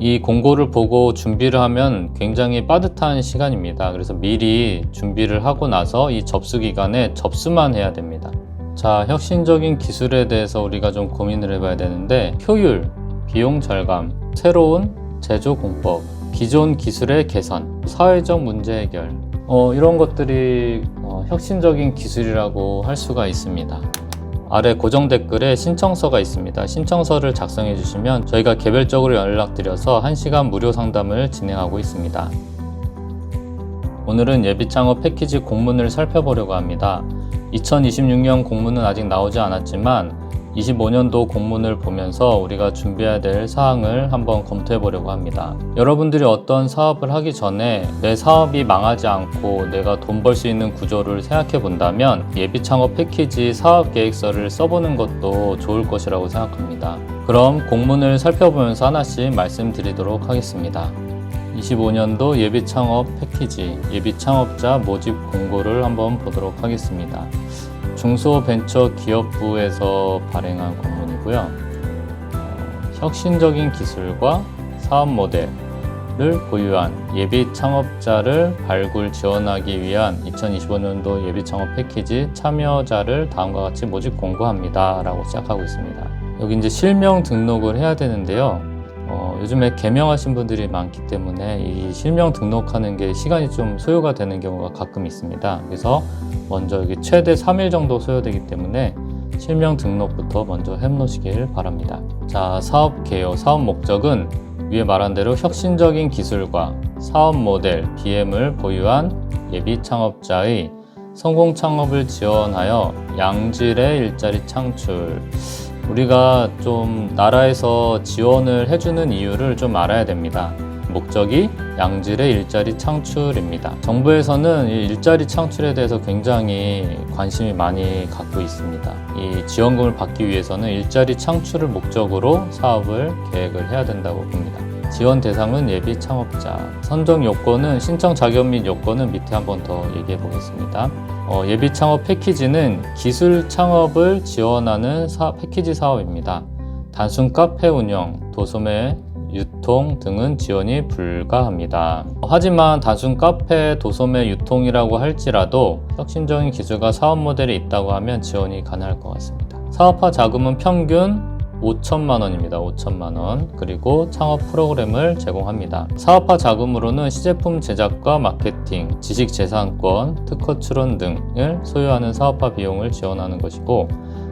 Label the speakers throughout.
Speaker 1: 이 공고를 보고 준비를 하면 굉장히 빠듯한 시간입니다. 그래서 미리 준비를 하고 나서 이 접수 기간에 접수만 해야 됩니다. 자, 혁신적인 기술에 대해서 우리가 좀 고민을 해봐야 되는데 효율, 비용 절감, 새로운 제조 공법, 기존 기술의 개선, 사회적 문제 해결 어, 이런 것들이 어, 혁신적인 기술이라고 할 수가 있습니다. 아래 고정 댓글에 신청서가 있습니다. 신청서를 작성해 주시면 저희가 개별적으로 연락드려서 1시간 무료 상담을 진행하고 있습니다. 오늘은 예비창업 패키지 공문을 살펴보려고 합니다. 2026년 공문은 아직 나오지 않았지만 25년도 공문을 보면서 우리가 준비해야 될 사항을 한번 검토해 보려고 합니다. 여러분들이 어떤 사업을 하기 전에 내 사업이 망하지 않고 내가 돈 벌 수 있는 구조를 생각해 본다면 예비 창업 패키지 사업 계획서를 써보는 것도 좋을 것이라고 생각합니다. 그럼 공문을 살펴보면서 하나씩 말씀드리도록 하겠습니다. 25년도 예비 창업 패키지, 예비 창업자 모집 공고를 한번 보도록 하겠습니다. 중소벤처기업부에서 발행한 공문이고요. 어, 혁신적인 기술과 사업 모델을 보유한 예비 창업자를 발굴 지원하기 위한 2025년도 예비 창업 패키지 참여자를 다음과 같이 모집 공고합니다. 라고 시작하고 있습니다. 여기 이제 실명 등록을 해야 되는데요. 어, 요즘에 개명하신 분들이 많기 때문에 이 실명 등록하는 게 시간이 좀 소요가 되는 경우가 가끔 있습니다. 그래서 먼저 여기 최대 3일 정도 소요되기 때문에 실명 등록부터 먼저 해놓으시길 바랍니다. 자, 사업 개요, 사업 목적은 위에 말한 대로 혁신적인 기술과 사업 모델, BM을 보유한 예비 창업자의 성공 창업을 지원하여 양질의 일자리 창출. 우리가 좀 나라에서 지원을 해주는 이유를 좀 알아야 됩니다. 목적이 양질의 일자리 창출입니다. 정부에서는 이 일자리 창출에 대해서 굉장히 관심이 많이 갖고 있습니다. 이 지원금을 받기 위해서는 일자리 창출을 목적으로 사업을 계획을 해야 된다고 봅니다. 지원 대상은 예비 창업자. 선정 요건은 신청 자격 및 요건은 밑에 한 번 더 얘기해 보겠습니다. 어, 예비 창업 패키지는 기술 창업을 지원하는 사, 패키지 사업입니다. 단순 카페 운영, 도소매 유통 등은 지원이 불가합니다. 하지만 단순 카페, 도소매 유통이라고 할지라도 혁신적인 기술과 사업 모델이 있다고 하면 지원이 가능할 것 같습니다. 사업화 자금은 평균 5천만 원입니다. 5천만 원. 그리고 창업 프로그램을 제공합니다. 사업화 자금으로는 시제품 제작과 마케팅, 지식 재산권, 특허 출원 등을 소유하는 사업화 비용을 지원하는 것이고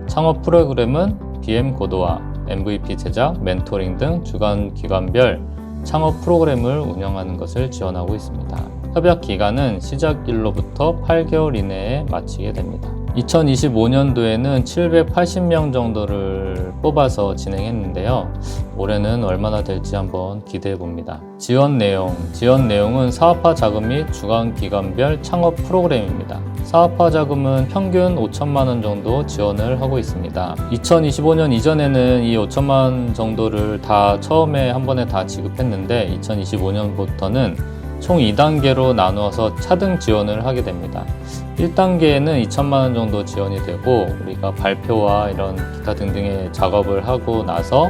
Speaker 1: 창업 프로그램은 BM 고도화, MVP 제작, 멘토링 등 주간 기관별 창업 프로그램을 운영하는 것을 지원하고 있습니다. 협약 기간은 시작일로부터 8개월 이내에 마치게 됩니다. 2025년도에는 780명 정도를 뽑아서 진행했는데요. 올해는 얼마나 될지 한번 기대해 봅니다. 지원 내용. 지원 내용은 사업화 자금 및 주간 기관별 창업 프로그램입니다. 사업화 자금은 평균 5천만 원 정도 지원을 하고 있습니다. 2025년 이전에는 이 5천만 원 정도를 다 처음에 한 번에 다 지급했는데 2025년부터는 총 2단계로 나누어서 차등 지원을 하게 됩니다. 1단계에는 2천만 원 정도 지원이 되고 우리가 발표와 이런 기타 등등의 작업을 하고 나서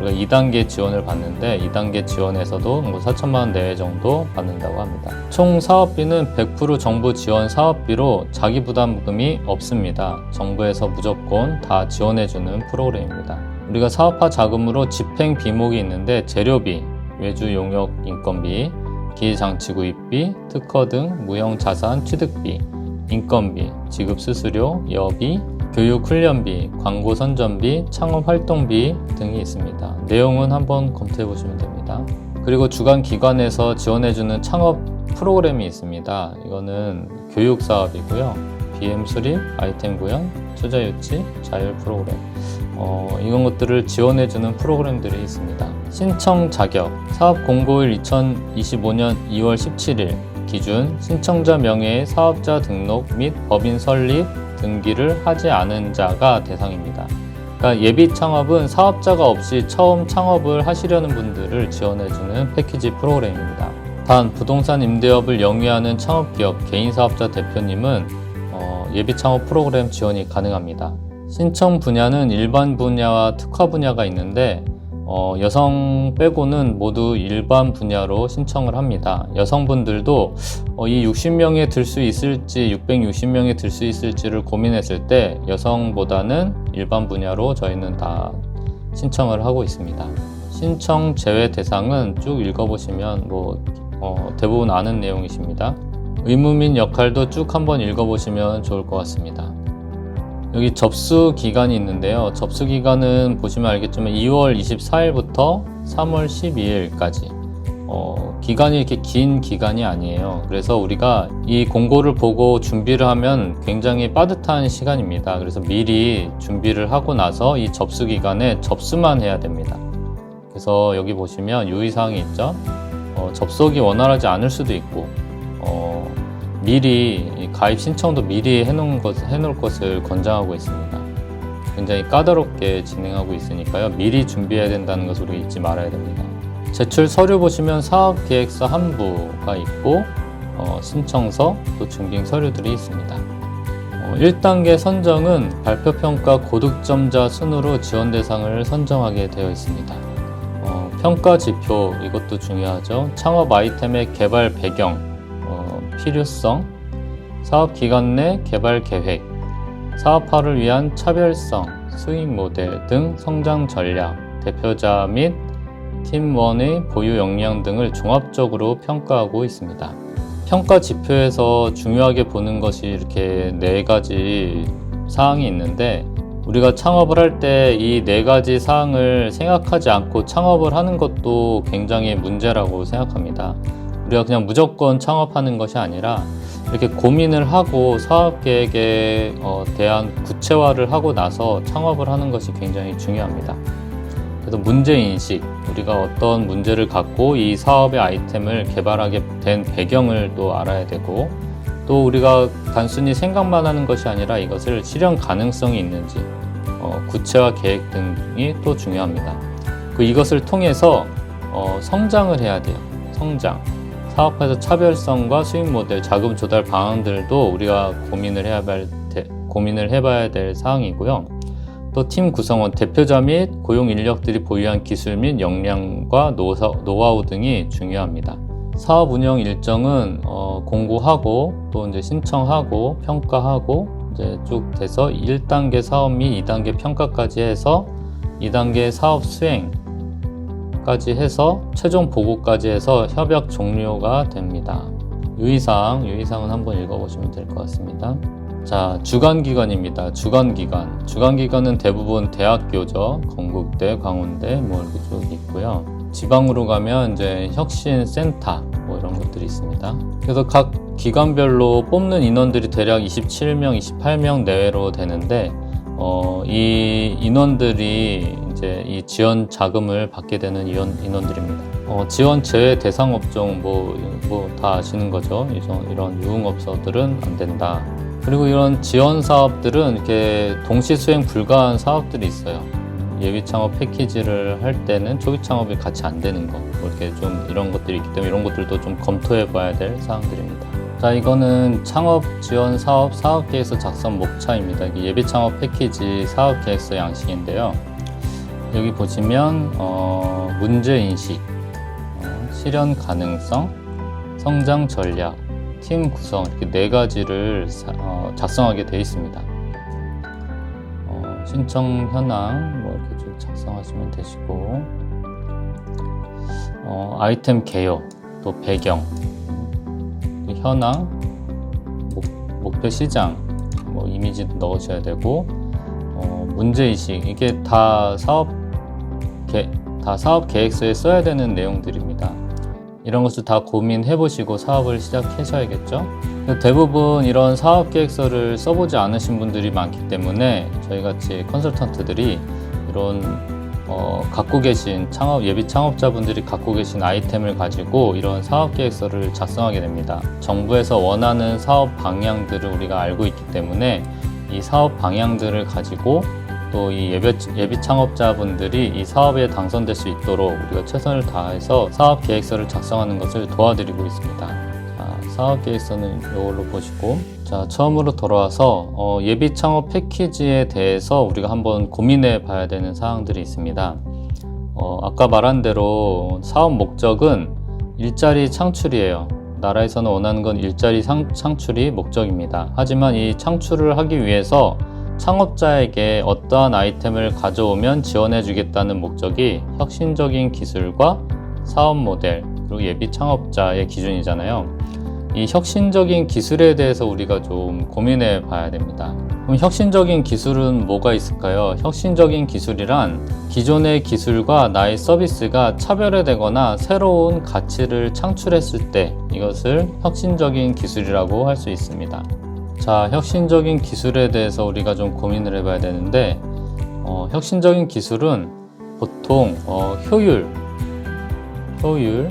Speaker 1: 우리가 2단계 지원을 받는데 2단계 지원에서도 뭐 4천만 원 내외 정도 받는다고 합니다. 총 사업비는 100% 정부 지원 사업비로 자기 부담금이 없습니다. 정부에서 무조건 다 지원해주는 프로그램입니다. 우리가 사업화 자금으로 집행 비목이 있는데 재료비, 외주 용역 인건비, 기장치 구입비, 특허 등 무형 자산 취득비, 인건비, 지급 수수료, 여비, 교육 훈련비, 광고 선전비, 창업 활동비 등이 있습니다. 내용은 한번 검토해 보시면 됩니다. 그리고 주간 기관에서 지원해주는 창업 프로그램이 있습니다. 이거는 교육 사업이고요. BM 수립, 아이템 구현, 투자 유치, 자율 프로그램. 어, 이런 것들을 지원해주는 프로그램들이 있습니다. 신청 자격, 사업 공고일 2025년 2월 17일 기준 신청자 명예의 사업자 등록 및 법인 설립, 등기를 하지 않은 자가 대상입니다. 그러니까 예비 창업은 사업자가 없이 처음 창업을 하시려는 분들을 지원해주는 패키지 프로그램입니다. 단 부동산 임대업을 영위하는 창업기업 개인 사업자 대표님은 어, 예비 창업 프로그램 지원이 가능합니다. 신청 분야는 일반 분야와 특화 분야가 있는데 어, 여성 빼고는 모두 일반 분야로 신청을 합니다. 여성분들도 어, 이 60명에 들 수 있을지 660명에 들 수 있을지를 고민했을 때 여성보다는 일반 분야로 저희는 다 신청을 하고 있습니다. 신청 제외 대상은 쭉 읽어보시면 뭐 어, 대부분 아는 내용이십니다. 의무민 역할도 쭉 한번 읽어보시면 좋을 것 같습니다. 여기 접수 기간이 있는데요. 접수 기간은 보시면 알겠지만 2월 24일부터 3월 12일까지. 어, 기간이 이렇게 긴 기간이 아니에요. 그래서 우리가 이 공고를 보고 준비를 하면 굉장히 빠듯한 시간입니다. 그래서 미리 준비를 하고 나서 이 접수 기간에 접수만 해야 됩니다. 그래서 여기 보시면 유의사항이 있죠. 어, 접속이 원활하지 않을 수도 있고, 어, 미리 이 가입 신청도 미리 해놓은 것, 해놓을 것을 권장하고 있습니다. 굉장히 까다롭게 진행하고 있으니까요. 미리 준비해야 된다는 것을 우리 잊지 말아야 됩니다. 제출 서류 보시면 사업 계획서 한 부가 있고 어, 신청서 또 증빙 서류들이 있습니다. 어, 1단계 선정은 발표평가 고득점자 순으로 지원 대상을 선정하게 되어 있습니다. 어, 평가 지표 이것도 중요하죠. 창업 아이템의 개발 배경, 어, 필요성, 사업 기간 내 개발 계획, 사업화를 위한 차별성, 수익 모델 등 성장 전략, 대표자 및 팀원의 보유 역량 등을 종합적으로 평가하고 있습니다. 평가 지표에서 중요하게 보는 것이 이렇게 네 가지 사항이 있는데 우리가 창업을 할 때 이 네 가지 사항을 생각하지 않고 창업을 하는 것도 굉장히 문제라고 생각합니다. 우리가 그냥 무조건 창업하는 것이 아니라 이렇게 고민을 하고 사업 계획에 어, 대한 구체화를 하고 나서 창업을 하는 것이 굉장히 중요합니다. 그래서 문제 인식, 우리가 어떤 문제를 갖고 이 사업의 아이템을 개발하게 된 배경을 또 알아야 되고 또 우리가 단순히 생각만 하는 것이 아니라 이것을 실현 가능성이 있는지 어, 구체화 계획 등이 또 중요합니다. 그 이것을 통해서 어, 성장을 해야 돼요. 성장. 사업에서 차별성과 수익 모델, 자금 조달 방안들도 우리가 고민을 해야 할 대- 고민을 해봐야 될 사항이고요. 또 팀 구성원, 대표자 및 고용 인력들이 보유한 기술 및 역량과 노사, 노하우 등이 중요합니다. 사업 운영 일정은 어, 공고하고 또 이제 신청하고 평가하고 이제 쭉 돼서 1단계 사업 및 2단계 평가까지 해서 2단계 사업 수행 까지 해서 최종 보고까지 해서 협약 종료가 됩니다. 유의사항, 유의사항은 한번 읽어보시면 될 것 같습니다. 자, 주간기관입니다. 주간기관. 주간기관은 대부분 대학교죠. 건국대, 광운대, 뭐 이렇게 쭉 있고요. 지방으로 가면 이제 혁신센터, 뭐 이런 것들이 있습니다. 그래서 각 기관별로 뽑는 인원들이 대략 27명, 28명 내외로 되는데, 어, 이 인원들이 이제 이 지원 자금을 받게 되는 인원, 인원들입니다. 어, 지원 제외 대상 업종 뭐, 뭐 다 아시는 거죠. 이런, 이런 유흥업소들은 안 된다. 그리고 이런 지원 사업들은 이렇게 동시 수행 불가한 사업들이 있어요. 예비 창업 패키지를 할 때는 초기 창업이 같이 안 되는 거, 뭐 이렇게 좀 이런 것들이 있기 때문에 이런 것들도 좀 검토해 봐야 될 사항들입니다. 자, 이거는 창업 지원 사업 사업 계획서 작성 목차입니다. 예비 창업 패키지 사업 계획서 양식인데요. 여기 보시면 어, 문제 인식, 어, 실현 가능성, 성장 전략, 팀 구성 이렇게 네 가지를 사- 어, 작성하게 되어 있습니다. 어, 신청 현황 뭐 이렇게 쭉 작성하시면 되시고 어, 아이템 개요 또 배경 이 현황 목, 목표 시장 뭐 이미지도 넣으셔야 되고 어, 문제 인식 이게 다 사업 계, 다 사업 계획서에 써야 되는 내용들입니다. 이런 것을 다 고민해 보시고 사업을 시작하셔야겠죠. 대부분 이런 사업 계획서를 써보지 않으신 분들이 많기 때문에 저희 같이 컨설턴트들이 이런 어, 갖고 계신 창업 예비 창업자분들이 갖고 계신 아이템을 가지고 이런 사업 계획서를 작성하게 됩니다. 정부에서 원하는 사업 방향들을 우리가 알고 있기 때문에 이 사업 방향들을 가지고 또 이 예비, 예비 창업자분들이 이 사업에 당선될 수 있도록 우리가 최선을 다해서 사업 계획서를 작성하는 것을 도와드리고 있습니다. 자, 사업 계획서는 이걸로 보시고 자 처음으로 돌아와서 어, 예비 창업 패키지에 대해서 우리가 한번 고민해 봐야 되는 사항들이 있습니다. 어, 아까 말한 대로 사업 목적은 일자리 창출이에요. 나라에서는 원하는 건 일자리 상, 창출이 목적입니다. 하지만 이 창출을 하기 위해서 창업자에게 어떠한 아이템을 가져오면 지원해 주겠다는 목적이 혁신적인 기술과 사업 모델 그리고 예비 창업자의 기준이잖아요. 이 혁신적인 기술에 대해서 우리가 좀 고민해 봐야 됩니다. 그럼 혁신적인 기술은 뭐가 있을까요? 혁신적인 기술이란 기존의 기술과 나의 서비스가 차별화되거나 새로운 가치를 창출했을 때 이것을 혁신적인 기술이라고 할 수 있습니다. 자, 혁신적인 기술에 대해서 우리가 좀 고민을 해봐야 되는데, 어, 혁신적인 기술은 보통 어, 효율, 효율,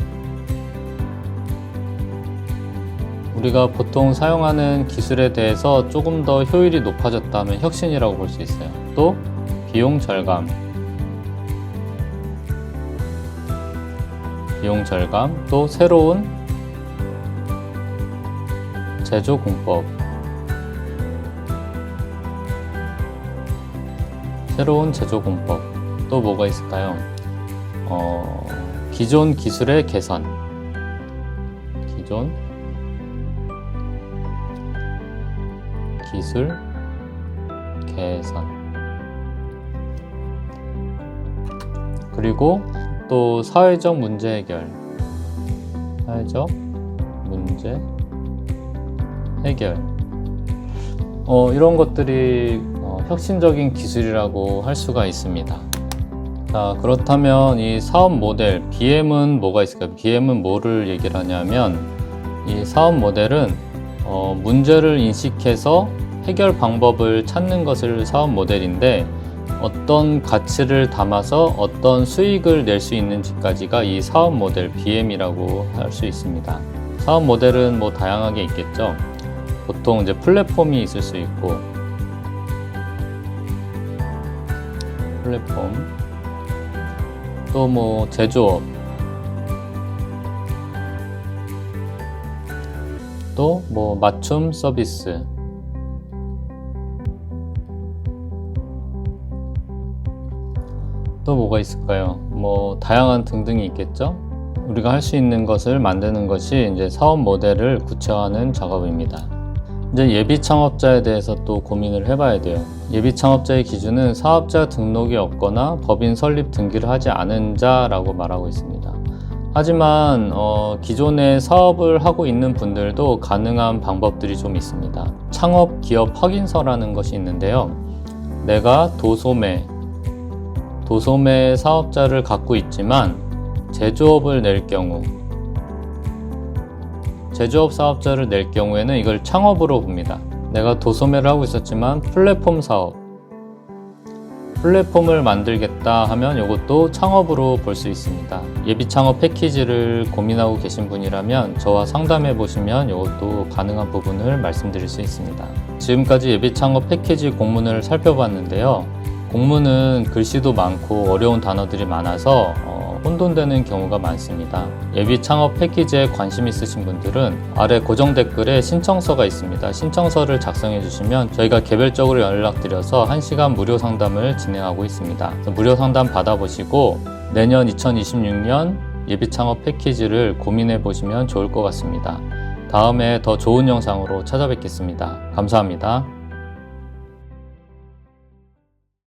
Speaker 1: 우리가 보통 사용하는 기술에 대해서 조금 더 효율이 높아졌다면 혁신이라고 볼 수 있어요. 또 비용 절감, 비용 절감, 또 새로운 제조 공법, 새로운 제조 공법, 또 뭐가 있을까요? 어, 기존 기술의 개선, 기존 기술 개선. 그리고 또 사회적 문제 해결. 사회적 문제 해결. 어, 이런 것들이 어, 혁신적인 기술이라고 할 수가 있습니다. 자, 그렇다면 이 사업 모델 BM은 뭐가 있을까요? BM은 뭐를 얘기를 하냐면 이 사업 모델은 어, 문제를 인식해서 해결 방법을 찾는 것을 사업 모델인데 어떤 가치를 담아서 어떤 수익을 낼 수 있는지까지가 이 사업 모델 BM이라고 할 수 있습니다. 사업 모델은 뭐 다양하게 있겠죠. 보통 이제 플랫폼이 있을 수 있고 플랫폼 또 뭐 제조업 또 뭐 맞춤 서비스 또 뭐가 있을까요? 뭐 다양한 등등이 있겠죠? 우리가 할 수 있는 것을 만드는 것이 이제 사업 모델을 구체화하는 작업입니다. 이제 예비 창업자에 대해서 또 고민을 해봐야 돼요. 예비 창업자의 기준은 사업자 등록이 없거나 법인 설립 등기를 하지 않은 자라고 말하고 있습니다. 하지만 어, 기존에 사업을 하고 있는 분들도 가능한 방법들이 좀 있습니다. 창업 기업 확인서라는 것이 있는데요. 내가 도소매, 도소매 사업자를 갖고 있지만 제조업을 낼 경우 제조업 사업자를 낼 경우에는 이걸 창업으로 봅니다. 내가 도소매를 하고 있었지만 플랫폼 사업 플랫폼을 만들겠다 하면 이것도 창업으로 볼 수 있습니다. 예비 창업 패키지를 고민하고 계신 분이라면 저와 상담해 보시면 이것도 가능한 부분을 말씀드릴 수 있습니다. 지금까지 예비 창업 패키지 공문을 살펴봤는데요. 공문은 글씨도 많고 어려운 단어들이 많아서 어, 혼돈되는 경우가 많습니다. 예비 창업 패키지에 관심 있으신 분들은 아래 고정 댓글에 신청서가 있습니다. 신청서를 작성해 주시면 저희가 개별적으로 연락드려서 1시간 무료 상담을 진행하고 있습니다. 무료 상담 받아보시고 내년 2026년 예비 창업 패키지를 고민해 보시면 좋을 것 같습니다. 다음에 더 좋은 영상으로 찾아뵙겠습니다. 감사합니다.